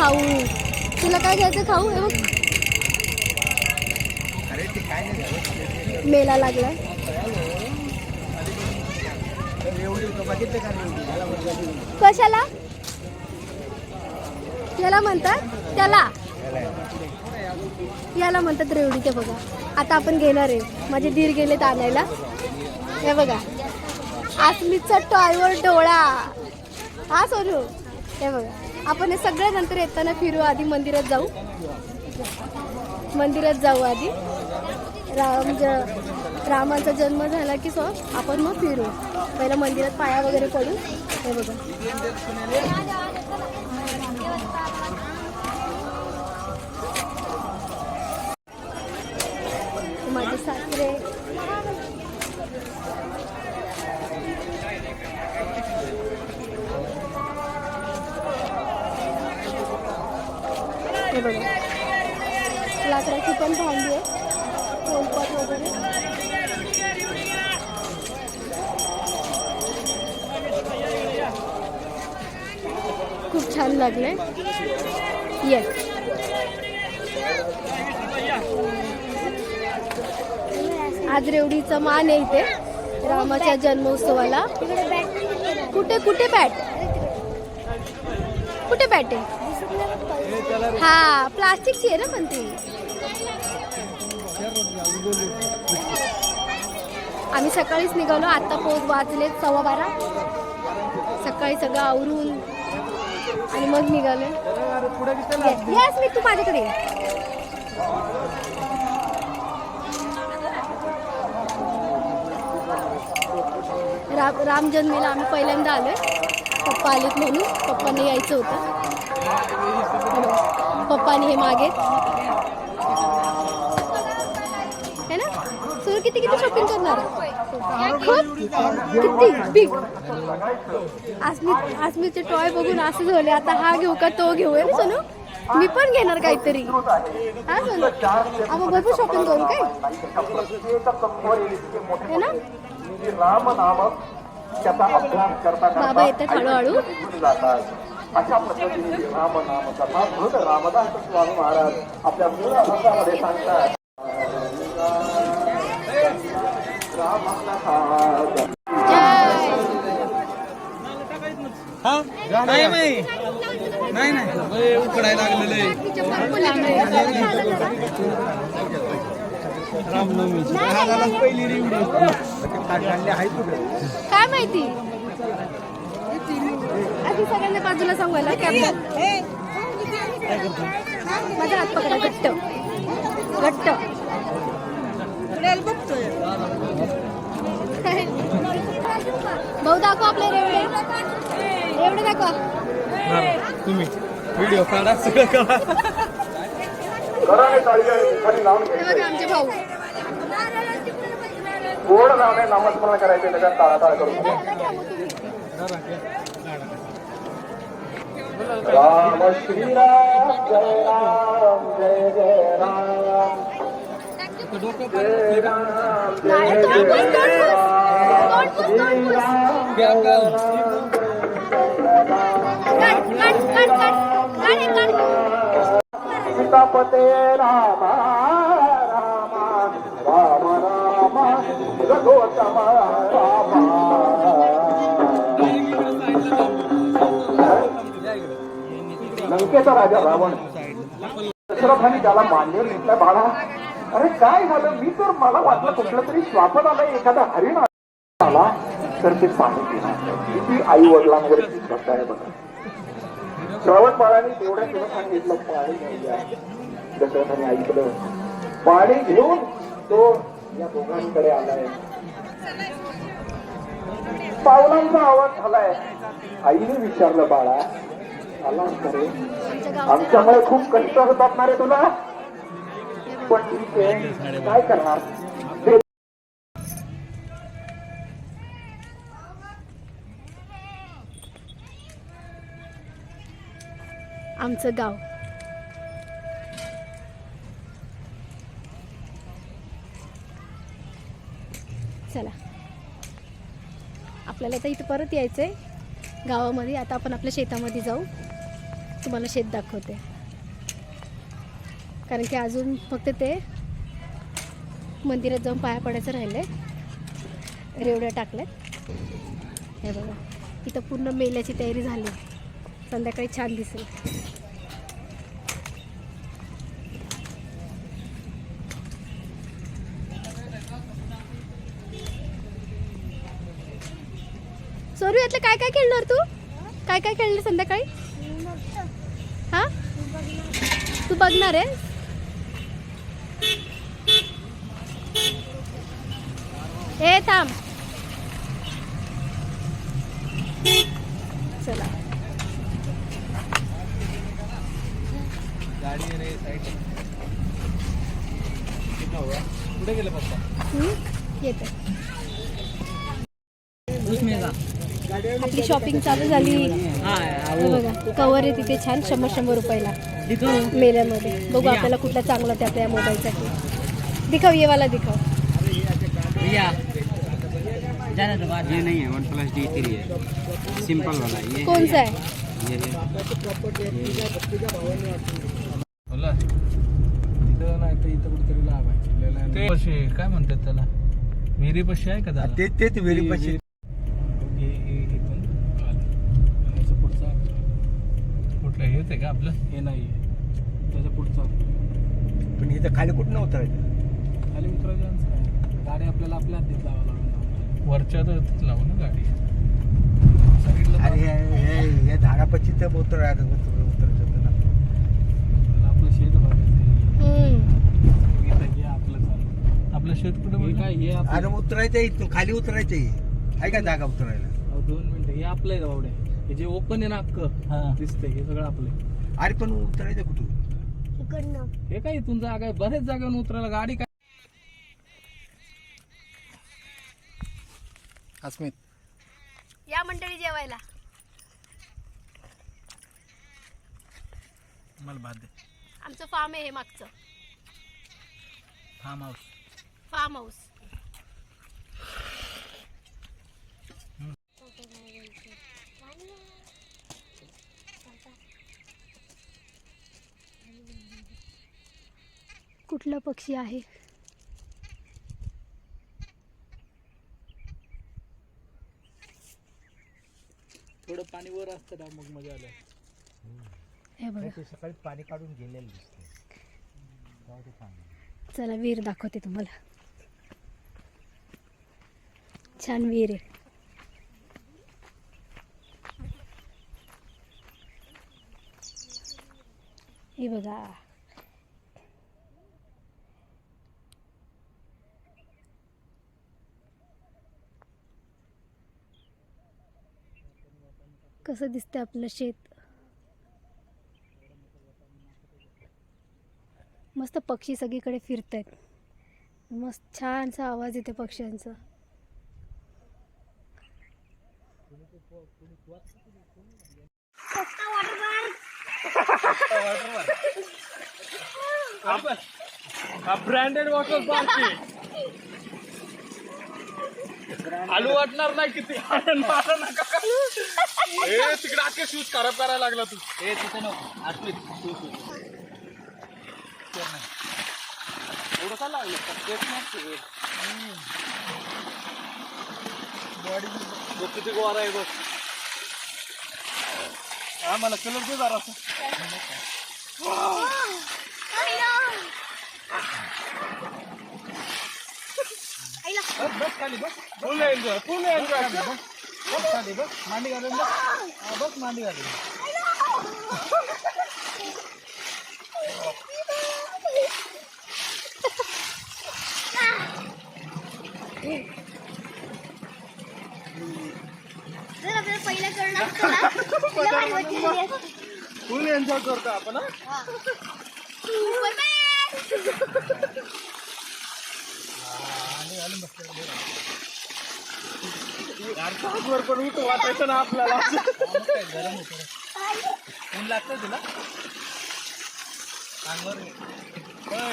खाऊ. तुला काय घ्यायचं खाऊ? हे बघ. मेला लागलाय. कशाला? याला म्हणतात त्याला. याला. म्हणतात रेवडी ते बघा. आता आपण घेणार आहे. माझे दीर गेलेत आणायला. हे बघा. आसमीचा टॉयवर डोळा. हा सोनू. हे बघा. आपण हे सगळं नंतर येताना फिरू आधी मंदिरात जाऊ. मंदिरात जाऊ आधी. राम ज रामाचा जन्म झाला की सो आपण मग फिरू. पहिलं मंदिरात पाया वगैरे पडू. हे बघा. माझे सासरे. हे बघा. लाकडाची पण भांडी आहे. पोलपाट वगैरे. खूप छान लागले येस आज रेवडीचा मान आहे इथे रामाच्या जन्मोत्सवाला. कुठे कुठे बॅट कुठे बॅट आहे? हा प्लास्टिकची आहे ना पण ती. आम्ही सकाळीच निघालो आता पोच वाचले सव्वा बारा. सकाळी सगळं आवरून आणि मग निघालो. येस मी तू माझ्याकडे राम राम जन्मीला आम्ही पहिल्यांदा आलोय. पप्पा आलेत म्हणून पप्पांनी यायचं होतं. पप्पानी हे मागे. है ना? सुरू किती किती शॉपिंग करणार खूप किती? बिग. आसमी आसमीचे टॉय बघून असं झाले आता हा घेऊ का तो घेऊ आहे ना सोनू? मी पण घेणार काहीतरी. हा सोनू? आपण भरपूर शॉपिंग करू काय? है ना? बाबा येतात हळूहळू. अशा पद्धतीने राम नाम कथा म्हणून रामदास स्वामी महाराज आपल्या मूळ अभंगामध्ये सांगतात नाही नाही. उकडायला लागलेलं पहिली काय माहिती? आधी सगळ्यांना बाजूला सांगायला माझा हात पकडा घट्ट. घट्ट. भाऊ दाखव आपले रेवडे. रेवडे दाखवा. तुम्ही व्हिडिओ काढा सगळं करा. हे आमचे भाऊ. गोड नामे नामस्मरण करायचे त्याच्यात टाळाटाळ करू రామ శ్రీరామ జయ రామ జయ జయ రామ. జయ రామ జయ రామ రామ. రామ రామ రఘోత్తమ రామ. लंकेचा राजा रावण. दशरथाने त्याला मान्य घेतला बाळा. अरे काय झालं? मी तर मला वाटलं कुठलं तरी श्वापन आलं एखादा हरिण आला. तर ते पाणी किती आई वडिलांवर श्रद्धा आहे बघा. श्रावण बाळाने तेवढ्या दिवस सांगितलं पाणी घेऊया दशरथाने ऐकलं. पाणी घेऊन तो या दोघांकडे आलाय. पावलांचा आवाज झालाय. आईने विचारलं बाळा आमच्यामुळे खूप कष्ट होतात ना रे तुला. पण ठीक आहे. काय करणार? आमचं गाव. चला. आपल्याला आता इथं परत यायचंय. गावामध्ये आता आपण आपल्या शेतामध्ये जाऊ. तुम्हाला शेत दाखवते. कारण की अजून फक्त ते मंदिरात जाऊन पाया पडायचं राहिले रेवड्या टाकल्यात. हे बघा. इथं पूर्ण मेल्याची तयारी झाली. संध्याकाळी छान दिसेल. सोरू यातलं काय काय खेळणार तू? काय काय खेळणार संध्याकाळी हा तू बघणार आहे? ए थांब चला गाडी रे साईड कुठे गेले पप्पा हम्म, येते आपली शॉपिंग चालू झाली. हे बघा कवर आहे तिथे छान शंभर शंभर रुपयाला. मेल्यामध्ये. बघू आपल्याला कुठला चांगला त्या त्या मोबाईलसाठी. दिखाव ये वाला दिखाव ये नहीं है वन प्लस डी थ्री है सिंपल वाला ये कौन सा है ये है पशी काय म्हणतात त्याला? विहिरी पशी आहे का त्याला? ते तेच विहिरीपाशी हे- हे- इथून आलं. आणि याचं पुढचा कुठलं हेच आहे का आपलं? हे नाही त्याच्या पुढचा पण इथं खाली कुठं उतरायचं? खाली उतरायचं गाडी आपल्याला आपल्या हातीत लावा लागून वरच्या तर लावू ना गाडी. साईडला हे- हे हे झाडापाशी तर उतरायचं उतरायचं होतं ना आपलं शेत बघायचं हम्म. इथं हे आपलं चालू आपलं शेत कुठं काय हे अरे उतरायचं इथून खाली उतरायचं आहे. आहे का जागा उतरायला? अहो, दोन मिनिटं. हे आपलं आहे बावड्या? हे जे ओपन आहे ना अख्खं दिसतंय हे सगळं आपलं आहे. अरे पण उतरायचं कुठून? हे काय इथून जागा आहे? बरेच जागा उतरायला गाडी काय? अस्मित. या मंडळी जेवायला. मला भात दे. आमचं फार्म आहे हे मागचं. फार्म हाऊस फार्म हाऊस कुठला पक्षी आहे? थोडं पाणी वर असतं ना मग मजा आलं. हे बघा. ते सकाळी पाणी काढून गेलेलं दिसते चला विहीर दाखवते तुम्हाला. छान विहीर आहे. हे बघा. कसं दिसतंय आपलं शेत? मस्त पक्षी सगळीकडे फिरत आहेत मस्त छानसा आवाज येते पक्ष्यांचा. ब्रँडेड वॉटर पार्क आलू वाटणार नाही किती? मारा नका. ए तिकडे अख्खे शूज खराब करायला लागला तू. ए तिथे नको. एवढं का लागलं? तेच बॉडी बघ किती गोरा आहे बघ. हा मला कलर दे जरा बस खाली बस फुल एन्जॉय फुल एन्जॉय बस खाली बस. मांडी घालून बस हा, बस मांडी घालून फुल एन्जॉय करतो आपण हा? यार तासभर पण उठ वाटायचं ना आपल्याला गरम होत ऊन लागतं तुला अंगावर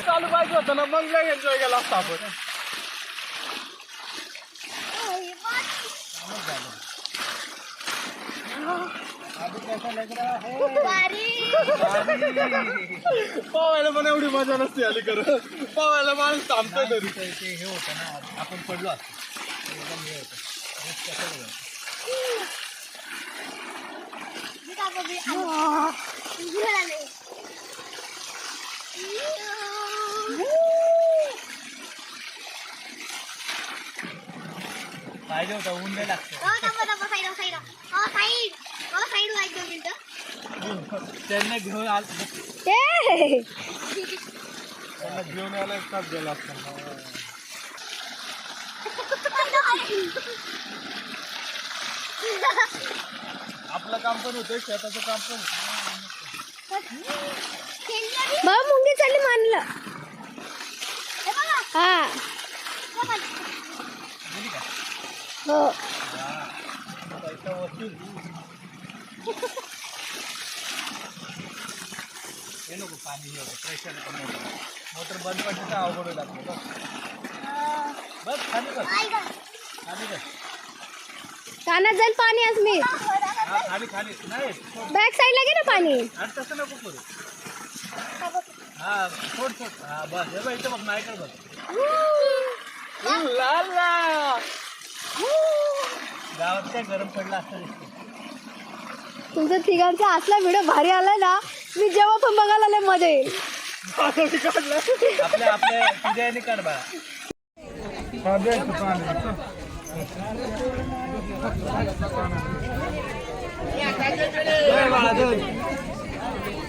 चालू पाहिजे होतं ना मग नाही एन्जॉय केला असता आपण पावायला पण एवढी मजा नसते आली खरं. पावायला माणूस थांबतोय तरी ते हे होतं ना आपण पडलो असतो एकदम हे होतं रिस्क कशाला घ्यायचं? त्यांना घेऊन आल ए! त्यांना घेऊन यायला गेला आपलं काम पण होतं शेताचं काम पण बाबा मुंगी चालली मानलं. हा हो. हे नको पाणी हे होतं प्रेशर कमी होतं मोटर बंद पडली तर अवघड होईल आपलं. बस. खाली बस. खाली कानात जाईल पाणी आज मी. हा खाली खाली. नाही. बॅक साईडला घे ना पाणी. आणि तसं नको करू. हा सोड सोड. हा बस. हे बघ इथं बघ माझ्याकडे बघ. गावात काय गरम पडलं असतं दिसतं तुमचा तिघांचा असला व्हिडिओ भारी आला ना मी जेव्हा पण बघायला आले बा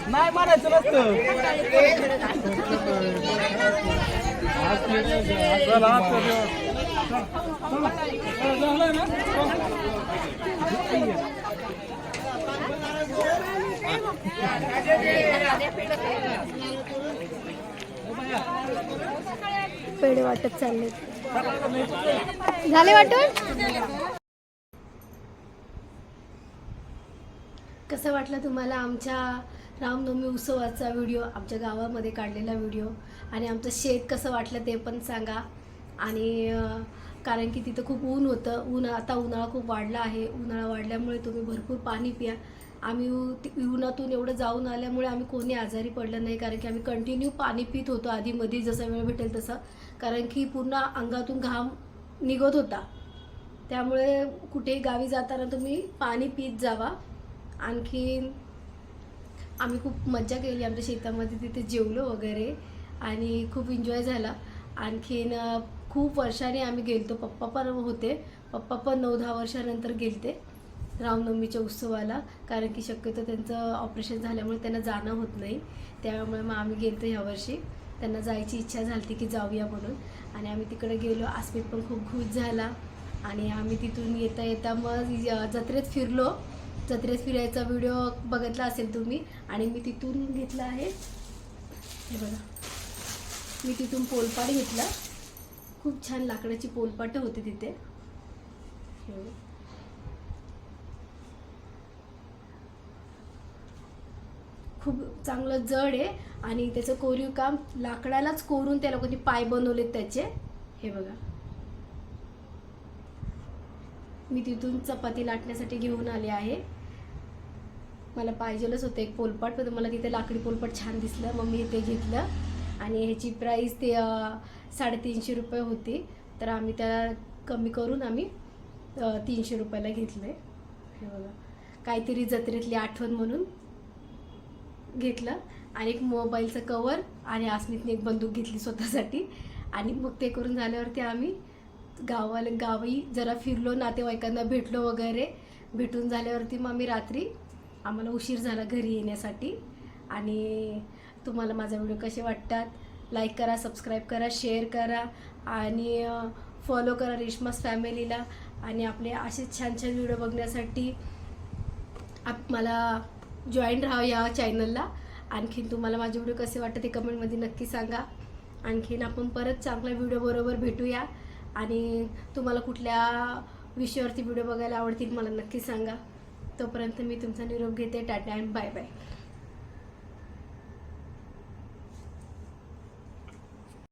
नाही मारायचं नसतं. पेढे वाटत चालले झाले वाटून? कसं वाटलं तुम्हाला आमच्या रामनवमी उत्सवाचा व्हिडिओ? आमच्या गावामध्ये काढलेला व्हिडिओ. आणि आमचं शेत कसं वाटलं ते पण सांगा. आणि कारण की तिथं खूप ऊन होतं. ऊन आता उन्हाळा खूप वाढला आहे. उन्हाळा वाढल्यामुळे तुम्ही भरपूर पाणी प्या. आम्ही उन्हातून एवढं जाऊन आल्यामुळे आम्ही कोणी आजारी पडलं नाही कारण की आम्ही कंटिन्यू पाणी पित होतो आधीमध्ये जसा वेळ भेटेल तसा. कारण की पूर्ण अंगातून घाम निघत होता. त्यामुळे कुठेही गावी जाताना तुम्ही पाणी पित जावा. आणखी आम्ही खूप मज्जा केली आमच्या शेतामध्ये तिथे जेवलो वगैरे आणि खूप एन्जॉय झाला. आणखीन खूप वर्षाने आम्ही गेलतो. पप्पा पण होते. पप्पा पण नऊ दहा वर्षानंतर गेलते. रामनवमीच्या उत्सवाला कारण की शक्यतो त्यांचं ऑपरेशन झाल्यामुळे त्यांना जाणं होत नाही. त्यामुळे मग आम्ही गेलो ह्यावर्षी त्यांना जायची इच्छा झाली की जाऊया म्हणून. आणि आम्ही तिकडे गेलो. आस्मित पण खूप खुश झाला. आणि आम्ही तिथून येता येता मग जत्रेत फिरलो. जत्रेत फिरायचा व्हिडिओ बघितला असेल तुम्ही. आणि मी तिथून घेतला आहे. हे बघा. मी तिथून पोलपाट घेतला. खूप छान लाकडाची पोलपाटं होती तिथे हे बघा. खूप चांगलं जड आहे आणि त्याचं कोरीव काम लाकडालाच कोरून त्या लोकांनी पाय बनवलेत त्याचे. हे बघा. मी तिथून चपाती लाटण्यासाठी घेऊन आले आहे. मला पाहिजेलच होतं एक पोलपाट पण मला तिथे लाकडी पोलपाट छान दिसलं. मग मी ते घेतलं. आणि ह्याची प्राईस ते साडेतीनशे रुपये होती. तर आम्ही त्या कमी करून आम्ही तीनशे रुपयाला घेतलं आहे हे बघा. काहीतरी जत्रेतली आठवण म्हणून. घेतलं आणि एक मोबाईलचं कवर आणि आसमीतने एक बंदूक घेतली स्वतःसाठी. आणि मग ते करून झाल्यावरती आम्ही गावाला गावी जरा फिरलो नातेवाईकांना भेटलो वगैरे. भेटून झाल्यावरती मग आम्ही रात्री आम्हाला उशीर झाला घरी येण्यासाठी. आणि तुम्हाला माझा व्हिडिओ कसे वाटतात? लाईक करा सबस्क्राईब करा शेअर करा आणि फॉलो करा रेशमास फॅमिलीला आणि आपले असेच छान छान व्हिडिओ बघण्यासाठी आप मला जॉईन राहा या चॅनलला. आणखीन तुम्हाला माझे व्हिडिओ कसे वाटतं ते कमेंटमध्ये नक्की सांगा. आणखीन आपण परत चांगल्या व्हिडिओबरोबर भेटूया. आणि तुम्हाला कुठल्या विषयावरती व्हिडिओ बघायला आवडतील मला नक्की सांगा. तोपर्यंत मी तुमचा निरोप घेते. Tata and bye bye.